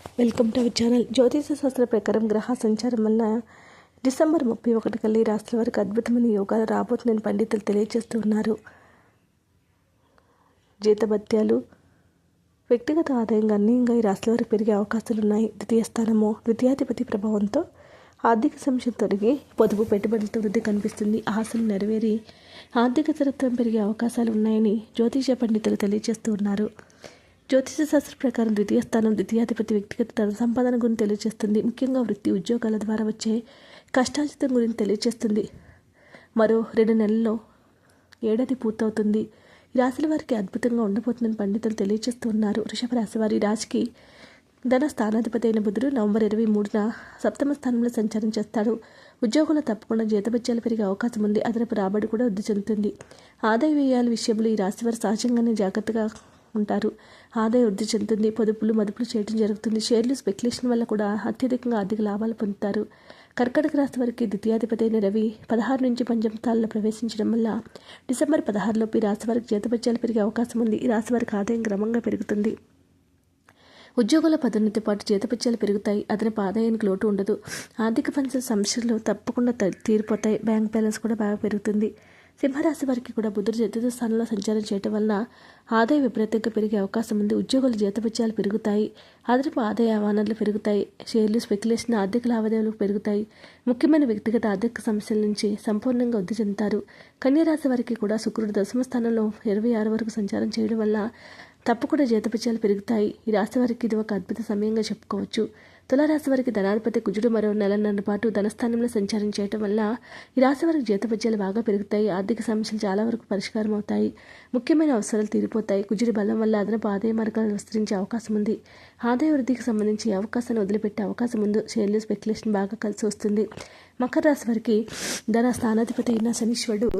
Welcome to our channel. జ్యోతిష శాస్త్ర ప్రకారం గ్రహ సంచారం వల్ల డిసెంబర్ ముప్పై ఒకటి కల్లా రాష్ట్ర వరకు వారికి అద్భుతమైన యోగాలు రాబోతుందని పండితులు తెలియజేస్తూ ఉన్నారు. జీతభత్యాలు వ్యక్తిగత ఆదాయం గణనీయంగా ఈ రాశుల వారికి పెరిగే అవకాశాలు ఉన్నాయి. ద్వితీయ స్థానము ద్వితీయాధిపతి ప్రభావంతో ఆర్థిక సమస్యలు తొలగి పొదుపు పెట్టుబడులతో వృద్ధి కనిపిస్తుంది. ఆశలు నెరవేరి ఆర్థిక స్థిరత్వం పెరిగే అవకాశాలు ఉన్నాయని జ్యోతిష పండితులు తెలియజేస్తూ ఉన్నారు. జ్యోతిష శాస్త్ర ప్రకారం ద్వితీయ స్థానం ద్వితీయాధిపతి వ్యక్తిగత ధన సంపాదన గురించి తెలియజేస్తుంది ముఖ్యంగా వృత్తి ఉద్యోగాల ద్వారా వచ్చే కష్టార్జితం గురించి తెలియజేస్తుంది మరో రెండు నెలల్లో ఏడాది పూర్తవుతుంది. ఈ రాశుల వారికి అద్భుతంగా ఉండబోతుందని పండితులు తెలియజేస్తూ ఉన్నారు వృషభ రాశి వారి రాశికి ధన స్థానాధిపతి అయిన బుధుడు నవంబర్ ఇరవై మూడున సప్తమ స్థానంలో సంచారం చేస్తాడు. ఉద్యోగంలో తప్పకుండా జీతభత్యాలు పెరిగే అవకాశం ఉంది. అదనపు రాబడి కూడా వృద్ధి చెందుతుంది. ఆదాయ వ్యయాల విషయంలో ఈ రాశి వారు సహజంగానే జాగ్రత్తగా ఉంటారు. ఆదాయం వృద్ధి చెందుతుంది పొదుపులు మదుపులు చేయడం జరుగుతుంది. షేర్లు స్పెక్యులేషన్ వల్ల కూడా అత్యధికంగా ఆర్థిక లాభాలు పొందుతారు. కర్కటక రాశి వారికి ద్వితీయాధిపతి అయిన రవి పదహారు నుంచి పంచమతాల్లో ప్రవేశించడం వల్ల డిసెంబర్ పదహారులోపు ఈ రాశి వారికి జీతభత్యాలు పెరిగే అవకాశం ఉంది. ఈ రాశి వారికి ఆదాయం క్రమంగా పెరుగుతుంది. ఉద్యోగుల పదోన్నతి పాటు జీతపత్యాలు పెరుగుతాయి. అదనపు ఆదాయానికి లోటు ఉండదు. ఆర్థిక పంచ సమస్యలు తప్పకుండా తీరిపోతాయి. బ్యాంక్ బ్యాలెన్స్ కూడా బాగా పెరుగుతుంది. సింహరాశి వారికి కూడా బుద్ధుడు చతుర్థ స్థానంలో సంచారం చేయటం వలన ఆదాయం విపరీతంగా పెరిగే అవకాశం ఉంది. ఉద్యోగుల జీతభత్యాలు పెరుగుతాయి. అదనపు ఆదాయ వనరులు పెరుగుతాయి. షేర్లు స్పెక్యులేషన్ ఆర్థిక లావాదేవీలు పెరుగుతాయి. ముఖ్యమైన వ్యక్తిగత ఆర్థిక సమస్యల నుంచి సంపూర్ణంగా వృద్ధి చెందుతారు. కన్యరాశి వారికి కూడా శుక్రుడు దశమ స్థానంలో ఇరవై ఆరు వరకు సంచారం చేయడం వల్ల తప్పకుండా జీతపత్యాలు పెరుగుతాయి. ఈ రాశి వారికి ఇది ఒక అద్భుత సమయంగా చెప్పుకోవచ్చు. తులారాశి వారికి ధనాధిపతి కుజుడు మరో నెలన్నర పాటు ధనస్థానంలో సంచారం చేయటం వల్ల ఈ రాశి వారికి జీతపత్యాలు బాగా పెరుగుతాయి. ఆర్థిక సమస్యలు చాలా వరకు పరిష్కారం అవుతాయి. ముఖ్యమైన అవసరాలు తీరిపోతాయి. కుజుడి బలం వల్ల అదనపు ఆదాయ మార్గాలు విస్తరించే అవకాశం ఉంది. ఆదాయ వృద్ధికి సంబంధించి అవకాశాన్ని వదిలిపెట్టే అవకాశం ఉంది షేర్లు స్పెక్యులేషన్ బాగా కలిసి వస్తుంది. మకర రాశి వారికి ధన స్థానాధిపతి అయిన శనీశ్వరుడు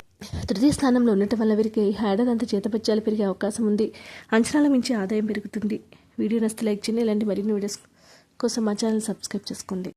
తృతీయ స్థానంలో ఉండటం వల్ల వీరికి ఏడాదంతా జీతపత్యాలు పెరిగే అవకాశం ఉంది. అంచనాల మించి ఆదాయం పెరుగుతుంది. వీడియో నచ్చితే లైక్ చేయండి. ఇలాంటి మరిన్ని వీడియోస్ ఎక్కువ మా సబ్స్క్రైబ్ చేసుకోండి.